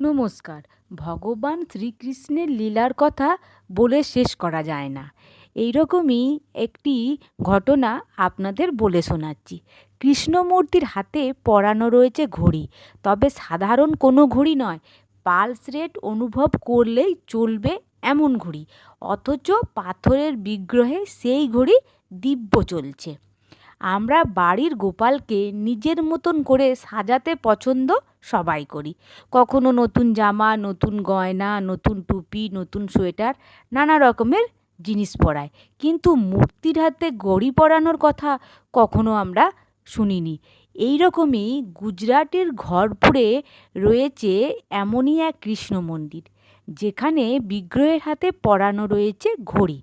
নমস্কার। ভগবান শ্রীকৃষ্ণের লীলার কথা বলে শেষ করা যায় না। এইরকমই একটি ঘটনা আপনাদের বলে শোনাচ্ছি। কৃষ্ণমূর্তির হাতে পরানো রয়েছে ঘড়ি। তবে সাধারণ কোনো ঘড়ি নয়। পালস রেট অনুভব করলেই চলবে এমন ঘড়ি। অথচ পাথরের বিগ্রহে সেই ঘড়ি দিব্য চলছে। আমরা বাড়ির গোপালকে নিজের মতন করে সাজাতে পছন্দ সবাই করি। কখনো নতুন জামা, নতুন গয়না, নতুন টুপি, নতুন সোয়েটার, নানা রকমের জিনিস পরায়। কিন্তু মূর্তির হাতে ঘড়ি পরানোর কথা কখনো আমরা শুনিনি। এই রকমই গুজরাটের ঘরপুরে রয়েছে এমনই এক কৃষ্ণ মন্দির, যেখানে বিগ্রহের হাতে পরানো রয়েছে ঘড়ি।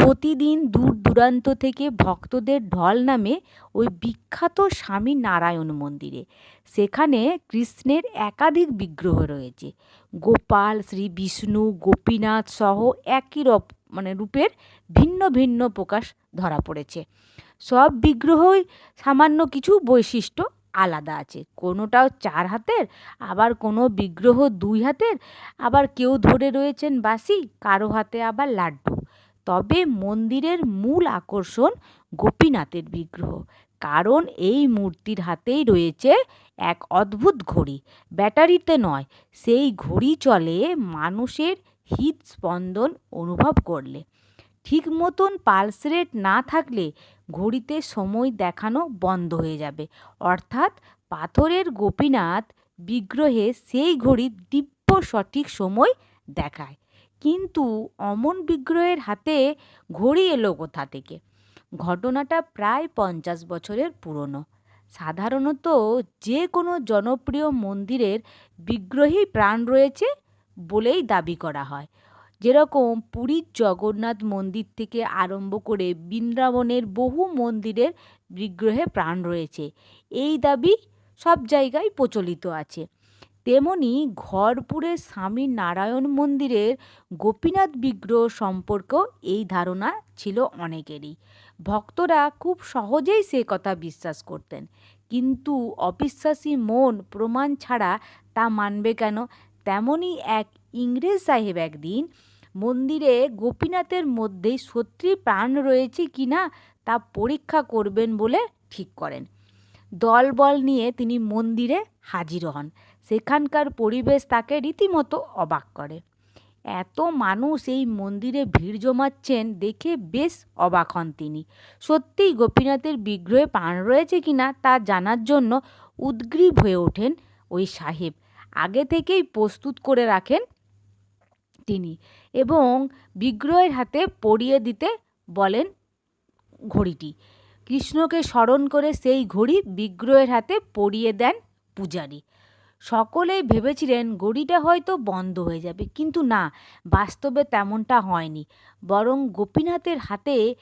প্রতিদিন দূর দূরান্ত থেকে ভক্তদের ঢল নামে ওই বিখ্যাত স্বামী নারায়ণ মন্দিরে। সেখানে কৃষ্ণের একাধিক বিগ্রহ রয়েছে। গোপাল, শ্রী বিষ্ণু, গোপীনাথ সহ একই রূপ মানে রূপের ভিন্ন ভিন্ন প্রকাশ ধরা পড়েছে। সব বিগ্রহই সামান্য কিছু বৈশিষ্ট্য আলাদা আছে। কোনোটাও চার হাতের, আবার কোনো বিগ্রহ দুই হাতের, আবার কেউ ধরে রয়েছেন বাসি কারও হাতে আবার লাড্ডু। তবে মন্দিরের মূল আকর্ষণ গোপীনাথের বিগ্রহ। কারণ এই মূর্তির হাতেই রয়েছে এক অদ্ভুত ঘড়ি। ব্যাটারিতে নয়, সেই ঘড়ি চলে মানুষের হৃদস্পন্দন অনুভব করলে। ঠিক মতন পালস রেট না থাকলে ঘড়িতে সময় দেখানো বন্ধ হয়ে যাবে। অর্থাৎ পাথরের গোপীনাথ বিগ্রহে সেই ঘড়ি দিব্য সঠিক সময় দেখায়। কিন্তু অমন বিগ্রহের হাতে ঘড়ি এলো কোথা থেকে? ঘটনাটা প্রায় পঞ্চাশ বছরের পুরনো। সাধারণত যে কোনো জনপ্রিয় মন্দিরের বিগ্রহেই প্রাণ রয়েছে বলেই দাবি করা হয়। যেরকম পুরীর জগন্নাথ মন্দির থেকে আরম্ভ করে বৃন্দাবনের বহু মন্দিরের বিগ্রহে প্রাণ রয়েছে। এই দাবি সব জায়গায় প্রচলিত আছে। তেমনি ঘরপুরের স্বামী নারায়ণ মন্দিরের গোপীনাথ বিগ্রহ সম্পর্কেও এই ধারণা ছিল অনেকেরই। ভক্তরা খুব সহজেই সে কথা বিশ্বাস করতেন। কিন্তু অবিশ্বাসী মন প্রমাণ ছাড়া তা মানবে কেন? তেমনই এক ইংরেজ সাহেব একদিন মন্দিরে গোপীনাথের মধ্যেই সত্যি প্রাণ রয়েছে কি না তা পরীক্ষা করবেন বলে ঠিক করেন। দলবল নিয়ে তিনি মন্দিরে হাজির হন। সেখানকার পরিবেশ তাকে রীতিমতো অবাক করে। এত মানুষ এই মন্দিরে ভিড় জমাচ্ছেন দেখে বেশ অবাক হন তিনি। সত্যিই গোপীনাথের বিগ্রহে প্রাণ রয়েছে কিনা তা জানার জন্য উদ্গ্রীব হয়ে ওঠেন ওই সাহেব। আগে থেকেই প্রস্তুত করে রাখেন তিনি এবং বিগ্রহের হাতে পরিয়ে দিতে বলেন ঘড়িটি। কৃষ্ণকে স্মরণ করে সেই ঘড়ি বিগ্রহের হাতে পরিয়ে দেন পূজারী। সকলেই ভেবেছিলেন ঘড়িটা হয়তো বন্ধ হয়ে যাবে, কিন্তু না, বাস্তবে তেমনটা হয়নি। বরং গোপীনাথের হাতে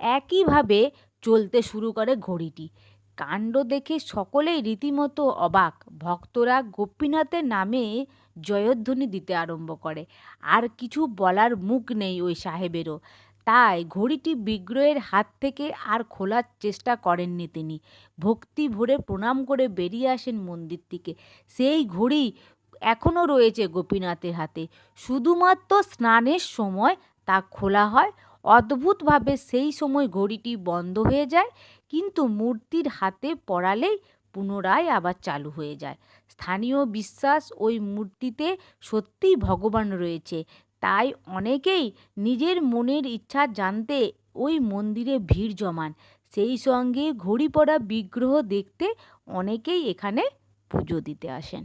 একইভাবে চলতে শুরু করে ঘড়িটি। কাণ্ড দেখে সকলেই রীতিমতো অবাক। ভক্তরা গোপীনাথের নামে জয়ধ্বনি দিতে আরম্ভ করে। আর কিছু বলার মুখ নেই ওই সাহেবেরও। তাই ঘড়িটি বিগ্রহের হাত থেকে আর খোলার চেষ্টা করেননি তিনি। ভক্তি ভরে প্রণাম করে বেরিয়ে আসেন মন্দির থেকে সেই ঘড়ি এখনও রয়েছে গোপীনাথের হাতে। শুধুমাত্র স্নানের সময় তা খোলা হয়। অদ্ভুতভাবে সেই সময় ঘড়িটি বন্ধ হয়ে যায়, কিন্তু মূর্তির হাতে পড়ালেই পুনরায় আবার চালু হয়ে যায়। স্থানীয় বিশ্বাস ওই মূর্তিতে সত্যিই ভগবান রয়েছে। তাই অনেকেই নিজের মনের ইচ্ছা জানতে ওই মন্দিরে ভিড় জমান। সেই সঙ্গে ঘড়ি পড়া বিগ্রহ দেখতে অনেকেই এখানে পুজো দিতে আসেন।